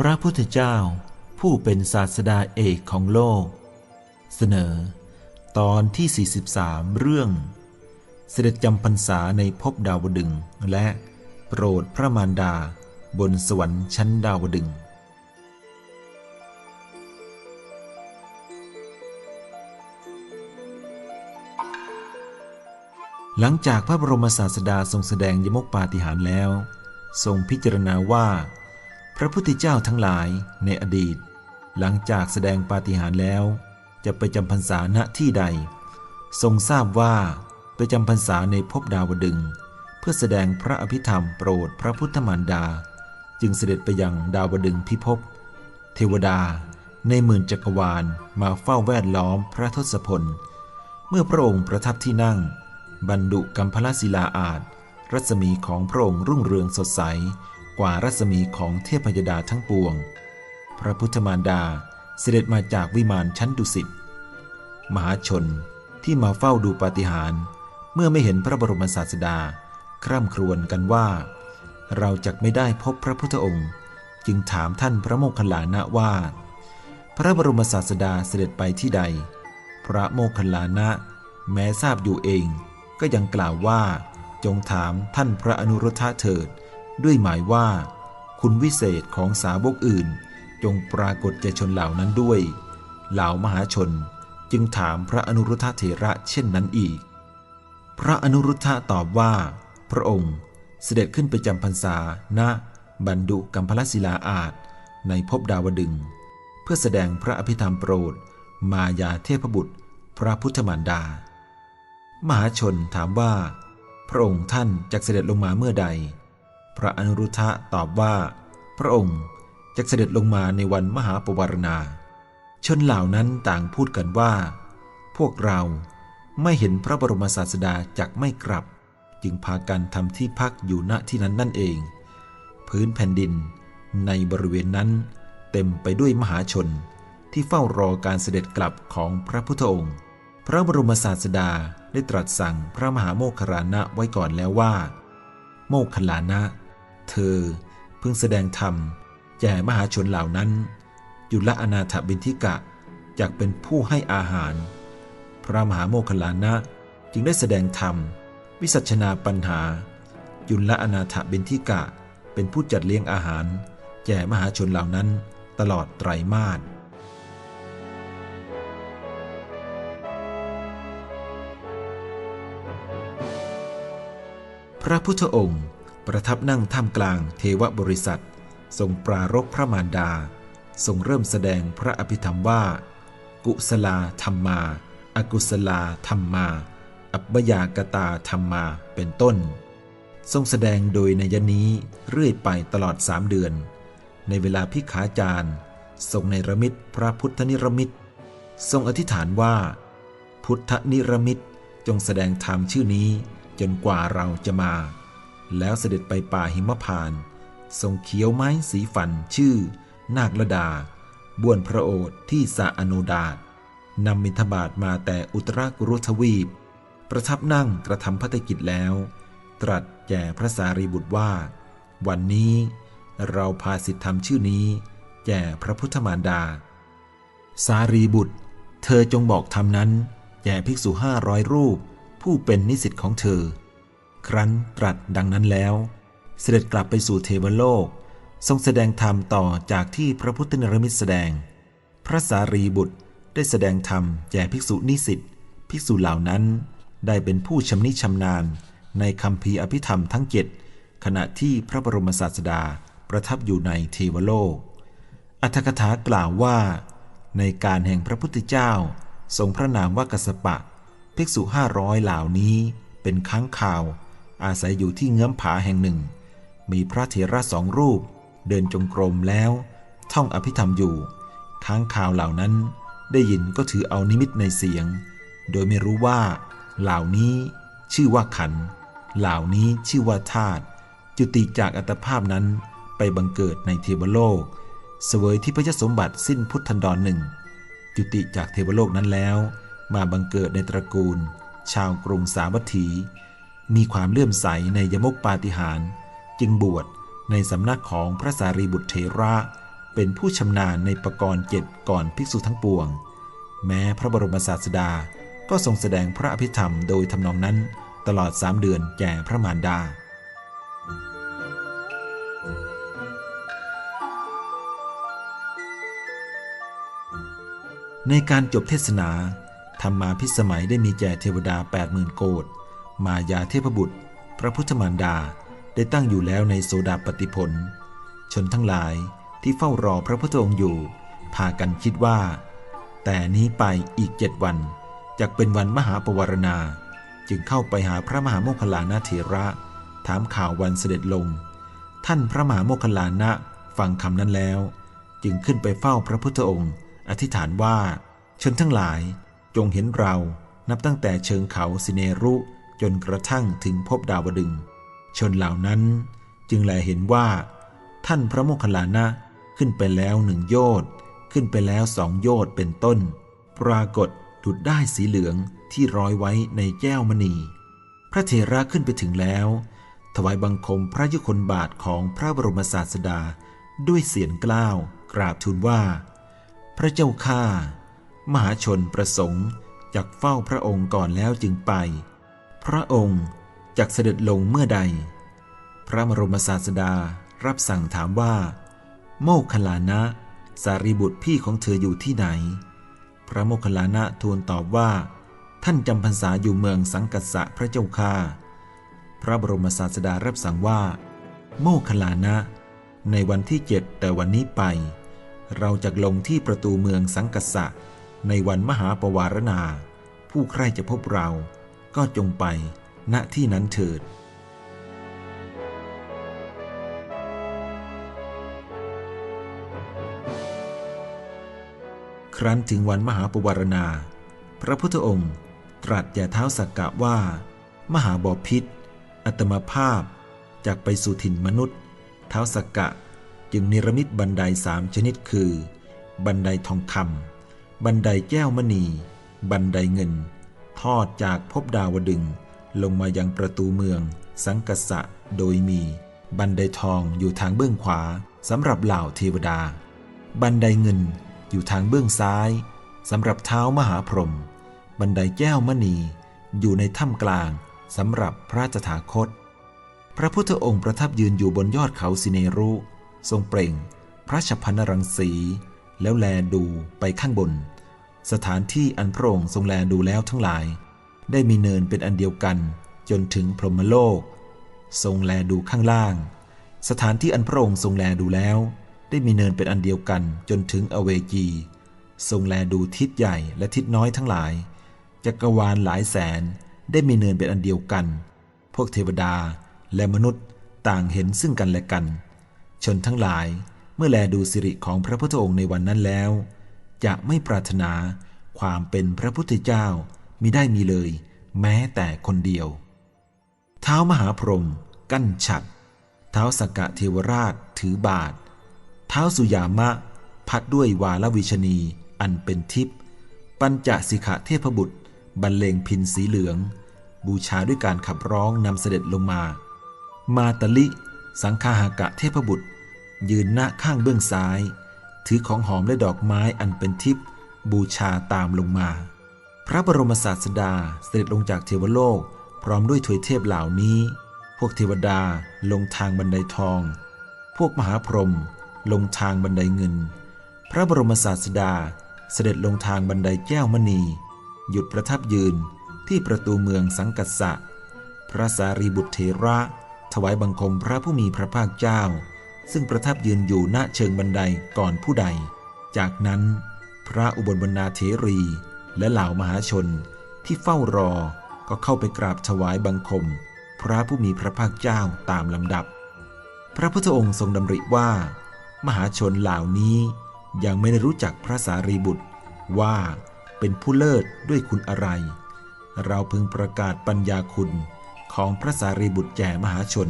พระพุทธเจ้าผู้เป็นศาสดาเอกของโลก เสนอ ตอนที่ 43 เรื่อง เสด็จจำพรรษาในภพดาวดึงและโปรดพระมารดาบนสวรรค์ชั้นดาวดึงหลังจากพระบรมศาสดาทรงแสดงยมกปาฏิหาริย์แล้ว ทรงพิจารณาว่า พระพุทธเจ้าทั้งหลายในอดีต หลังจากแสดงปาฏิหาริย์แล้ว จะไปจำพรรษาณที่ใด ทรงทราบว่าไปจำพรรษาในภพดาวดึง เพื่อแสดงพระอภิธรรมโปรดพระพุทธมารดา จึงเสด็จไปยังดาวดึงพิภพเทวดาในหมื่นจักรวาลมาเฝ้าแวดล้อมพระทศพล เมื่อพระองค์ประทับที่นั่ง บรรดุกัมพลศิลาอาจ รัศมีของพระองค์รุ่งเรืองสดใส กว่ารัศมีของเทพยดาทั้งปวง พระพุทธมารดาเสด็จมาจากวิมานชั้นดุสิต มหาชนที่มาเฝ้าดูปาฏิหาริย์เมื่อไม่เห็นพระบรมศาสดา คร่ำครวญกันว่า เราจะไม่ได้พบพระพุทธองค์ จึงถามท่านพระโมคคัลลานะว่า พระบรมศาสดาเสด็จไปที่ใด พระโมคคัลลานะ แม้ทราบอยู่เอง ก็ยังกล่าวว่า จงถามท่านพระอนุรุทธะเถิด ด้วยหมายว่า คุณวิเศษของสาวกอื่น จงปรากฏแก่ชนเหล่านั้นด้วย เหล่ามหาชนจึงถามพระอนุรุทธะเถระเช่นนั้นอีก พระอนุรุทธะตอบว่า พระองค์เสด็จขึ้นไปจำพรรษาณบันดุกัมพลศิลาอาจในภพดาวดึง เพื่อแสดงพระอภิธรรมโปรด มายาเทพบุตร พระพุทธมารดา มหาชนถามว่า พระองค์ท่านจะเสด็จลงมาเมื่อใด พระอนุรุทธะตอบว่า พระองค์จะเสด็จลงมาในวันมหาปวารณา ชนเหล่านั้นต่างพูดกันว่า พวกเราไม่เห็นพระบรมศาสดาจักไม่กลับ จึงพากันทำที่พักอยู่ณที่นั้นนั่นเอง พื้นแผ่นดินในบริเวณนั้นเต็มไปด้วยมหาชนที่เฝ้ารอการเสด็จกลับของพระพุทธองค์ พระบรมศาสดาได้ตรัสสั่งพระมหาโมคคารณะไว้ก่อนแล้วว่า โมคคัลลานะ เธอเพิ่งแสดงธรรมแก่มหาชนเหล่านั้น จุลอนาถบินทิกะจากเป็นผู้ให้อาหาร พระมหาโมคคัลลานะจึงได้แสดงธรรม วิสัชนาปัญหา จุลอนาถบินทิกะเป็นผู้จัดเลี้ยงอาหารแก่มหาชนเหล่านั้นตลอดไตรมาสพระพุทธองค์ ประทับนั่งท่ามกลางเทวบริษัท ทรงปรารภพระมารดา ทรงเริ่มแสดงพระอภิธรรมว่า กุศลาธรรมาอากุศลาธรรมา อัปปยากตาธรรมาเป็นต้น ทรงแสดงโดยในยนี้เรื่อยไปตลอดสามเดือน ในเวลาพิขาจารย์ทรงในรมิตพระพุทธนิรมิตทรงอธิษฐานว่า พุทธนิรมิตจงแสดงธรรมชื่อนี้จนกว่าเราจะมา แล้วเสด็จไปป่าหิมพานทรงเขียวไม้สีฟันชื่อ นาคละดา บ้วนพระโอษฐ์ที่สะอโนุดาตนำมินทบาทมาแต่อุตรากุรุทวีป ประทับนั่งกระทำพัฒกิจแล้ว ตรัสแก่พระสารีบุตรว่า วันนี้เราพาสิทธธรรมชื่อนี้ แก่พระพุทธมารดา สารีบุตร เธอจงบอกธรรมนั้น แก่ภิกษุห้าร้อยรูป ผู้เป็นนิสิตของเธอ ครั้นตรัสดังนั้นแล้ว เสด็จกลับไปสู่เทวโลก ทรงแสดงธรรมต่อจากที่พระพุทธนรมิตแสดง พระสารีบุตรได้แสดงธรรมแก่ภิกษุนิสิตภิกษุเหล่านั้นได้เป็นผู้ชำนิชำนาญในคำพีอภิธรรมทั้งเจ็ดขณะที่พระบรมศาสดาประทับอยู่ในเทวโลก อัตถกถากล่าวว่า ในการแห่งพระพุทธเจ้า ทรงพระนามว่ากัสสปะ ภิกษุห้าร้อยเหล่านี้เป็นค้างข่าว อาศัยอยู่ที่เงื้อมผาแห่งหนึ่ง มีพระเถระสองรูป เดินจงกรมแล้ว ท่องอภิธรรมอยู่ค้างข่าวเหล่านั้นได้ยินก็ถือเอานิมิตในเสียง โดยไม่รู้ว่า เหล่านี้ชื่อว่าขัน เหล่านี้ชื่อว่าธาตุจุติจากอัตภาพนั้นไปบังเกิดในเทวโลก เสวยที่พระยสมบัติสิ้นพุทธันดรหนึ่งจุติจากเทวโลกนั้นแล้ว มาบังเกิดในตระกูล ชาวกรุงสาวัตถี มีความเลื่อมใสในยมกปาฏิหาร จึงบวชในสำนักของพระสารีบุตรเถระ เป็นผู้ชำนาญในประกรณ์เจ็ดก่อนภิกษุทั้งปวง แม้พระบรมศาสดาก็ทรงแสดงพระอภิธรรมโดยทำนองนั้นตลอดสามเดือนแก่พระมารดา ในการจบเทศนา ธรรมาพิสมัยได้มีแก่เทวดา 80,000 โกด มายาเทพบุตร พระพุทธมารดาได้ตั้งอยู่แล้วในโสดาปฏิผล ชนทั้งหลายที่เฝ้ารอพระพุทธองค์อยู่ พากันคิดว่า แต่นี้ไปอีกเจ็ดวันจะเป็นวันมหาปวารณา จึงเข้าไปหาพระมหาโมคคลานะเถระ ถามข่าววันเสด็จลง ท่านพระมหาโมคคลานะฟังคำนั้นแล้ว จึงขึ้นไปเฝ้าพระพุทธองค์ อธิษฐานว่า ชนทั้งหลายจงเห็นเรานับตั้งแต่เชิงเขาสิเนรุ นกระทั่งถึงพบดาวดึง ชนเหล่านั้นจึงแลเห็นว่า ท่านพระโมคคัลลานะขึ้นไปแล้วหนึ่งโยชน์ขึ้นไปแล้วสองโยชน์เป็นต้น ปรากฏดุดได้สีเหลืองที่ร้อยไว้ในแก้วมณี พระเถระขึ้นไปถึงแล้ว ถวายบังคมพระยุคลบาทของพระบรมศาสดา ด้วยเสียงกล้าวกราบทูลว่า พระเจ้าข้ามหาชนประสงค์จากเฝ้าพระองค์ก่อนแล้วจึงไป พระองค์จากเสด็จลงเมื่อใด พระบรมศาสดารับสั่งถามว่า โมคคลานะ สารีบุตรพี่ของเธออยู่ที่ไหน พระโมคคลานะทูลตอบว่า ท่านจำพรรษาอยู่เมืองสังกัสสะพระเจ้าค่าพระบรมศาสดารับสั่งว่า โมคคัลลานะ ในวันที่เจ็ดแต่วันนี้ไป เราจะลงที่ประตูเมืองสังกัสสะในวันมหาปวารณา ผู้ใครจะพบเรา ก็จงไปณที่นั้นเถิด ครั้นถึงวันมหาปวารณา พระพุทธองค์ตรัสแก่เท้าสักกะว่า มหาบอพิษ อัตมาภาพจากไปสู่ถิ่นมนุษย์ เท้าสักกะจึงนิรมิตบันไดสามชนิดคือ บันไดทองคำบันไดแก้วมณี บันไดเงิน อดจากภพดาวดึงลงมายังประตูเมือง สังกสะโดยมี บันไดทองอยู่ทางเบื้องขวาสำหรับเหล่าเทวดา บันไดเงินอยู่ทางเบื้องซ้ายสำหรับเท้ามหาพรหมบันไดแก้วมณีอยู่ในถ้ำกลางสำหรับพระตถาคต พระพุทธองค์ประทับยืนอยู่บนยอดเขาสิเนรุ ทรงเปล่ง พระชพันรังสี แล้วแลดูไปข้างบน สถานที่อันพระองค์ทรงแลดูแล้วทั้งหลาย ได้มีเนินเป็นอันเดียวกัน จนถึงพรหมโลก ทรงแลดูข้างล่าง สถานที่อันพระองค์ทรงแลดูแล้ว ได้มีเนินเป็นอันเดียวกัน จนถึงอเวจี ทรงแลดูทิศใหญ่และทิศน้อยทั้งหลายจักรวาลหลายแสนได้มีเนินเป็นอันเดียวกัน พวกเทวดาและมนุษย์ต่างเห็นซึ่งกันและกัน ชนทั้งหลายเมื่อแลดูสิริของพระพุทธองค์ในวันนั้นแล้ว จะไม่ปรารถนาความเป็นพระพุทธเจ้ามิได้มีเลย แม้แต่คนเดียว เท้ามหาพรหมกั้นฉัดเท้าสกกะเทวราชถือบาท เท้าสุยามะ พัดด้วยวาลวิชนีอันเป็นทิพย์ปัญจสิกะเทพบุตร บรรเลงพินสีเหลือง บูชาด้วยการขับร้องนำเสด็จลงมา มาตลิ สังฆาหากะเทพบุตร ยืนหน้าข้างเบื้องซ้าย ถือของหอมและดอกไม้อันเป็นทิพย์บูชาตามลงมา พระบรมศาสดาเสด็จลงจากเทวโลก พร้อมด้วยถวยเทพเหล่านี้ พวกเทวดาลงทางบันไดทอง พวกมหาพรหมลงทางบันไดเงิน พระบรมศาสดาเสด็จลงทางบันไดแก้วมณี หยุดประทับยืนที่ประตูเมืองสังกัสสะ พระสารีบุตรเถระ ถวายบังคมพระผู้มีพระภาคเจ้า ซึ่งประทับยืนอยู่ณเชิงบันไดก่อนผู้ใด จากนั้น พระอุบลบรรณาเถรี และเหล่ามหาชนที่เฝ้ารอก็เข้าไปกราบถวายบังคม พระผู้มีพระภาคเจ้าตามลำดับ พระพุทธองค์ทรงดำริว่า มหาชนเหล่านี้ยังไม่ได้รู้จักพระสารีบุตร ว่าเป็นผู้เลิศด้วยคุณอะไร เราพึงประกาศปัญญาคุณของพระสารีบุตรแก่มหาชน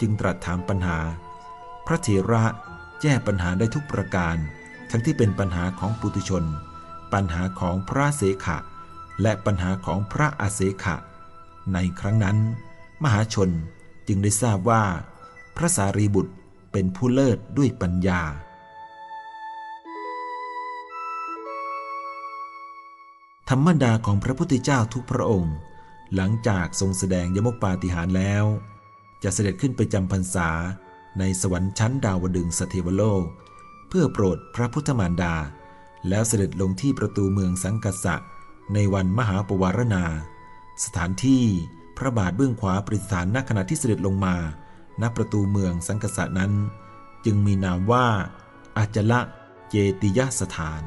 จึงตรัสถามปัญหา พระเถระแก้ปัญหาได้ทุกประการ ทั้งที่เป็นปัญหาของปุถุชน ปัญหาของพระเสขะ และปัญหาของพระอาเสขะ ในครั้งนั้น มหาชนจึงได้ทราบว่า พระสารีบุตรเป็นผู้เลิศด้วยปัญญา ธรรมดาของพระพุทธเจ้าทุกพระองค์ หลังจากทรงแสดงยมกปาฏิหารแล้ว จะเสด็จขึ้นไปจำพรรษา ในสวรรค์ชั้นดาวดึงสเทวโลก เพื่อโปรดพระพุทธมารดา แล้วเสด็จลงที่ประตูเมืองสังกัสสะในวันมหาปวารณา สถานที่พระบาทเบื้องขวาประดิษฐานณขณะที่เสด็จลงมา ณประตูเมืองสังกัสสะนั้น จึงมีนามว่าอาจละเจติยสถาน